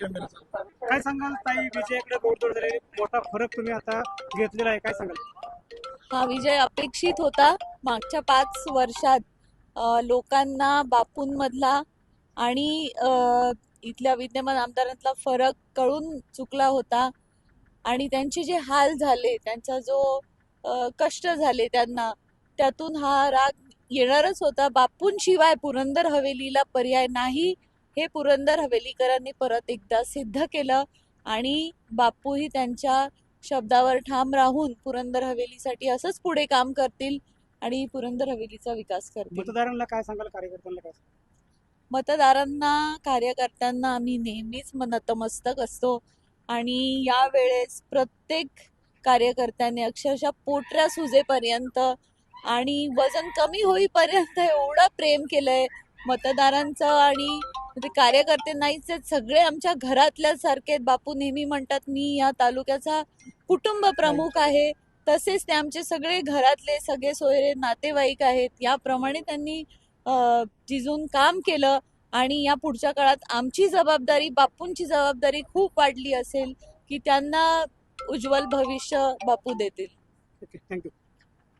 काय सांगाल ताई? विजयाकडे गोडदोड झालेली मोठा फरक तुम्ही आता घेतलेला आहे. काय सांगाल? हा विजय अपेक्षित होता मागच्या पाच वर्षात. अ, लोकांना बापूंमधला आणि अ, इथल्या विद्यमान आमदारांतला फरक कळून चुकला होता. आणि त्यांचे जे हाल झाले त्यांचा जो अ, कष्ट झाले त्यांना त्यातून हा राग येणारच होता. बापूंशिवाय पुरंदर हवेलीला पर्याय नाही. हे पुरंदर हवेलीकरांनी परत एकदा सिद्ध केलं आणि बापूही त्यांच्या शब्दावर ठाम राहून पुरंदर हवेलीसाठी असंच पुढे काम करतील आणि पुरंदर हवेलीचा विकास करतील मतदारांना काय सांगाल कार्यकर्त्यांना काय? मतदारांना कार्यकर्त्यांना आम्ही नेहमीच नतमस्तक असतो आणि यावेळेस प्रत्येक कार्यकर्त्याने अक्षरशः पोटऱ्या सुजेपर्यंत आणि वजन कमी होईपर्यंत एवढं प्रेम केलंय मतदारांचं आणि म्हणजे कार्यकर्ते नाहीच आहेत. सगळे आमच्या घरातल्या सारखे आहेत. बापू नेहमी म्हणतात मी या तालुक्याचा कुटुंब प्रमुख आहे. तसेच ते आमचे सगळे घरातले सगळे सोयरे नातेवाईक आहेत. याप्रमाणे त्यांनी जिजून काम केलं आणि या पुढच्या काळात आमची जबाबदारी बापूंची जबाबदारी खूप वाढली असेल की त्यांना उज्ज्वल भविष्य बापू देतील. थँक्यू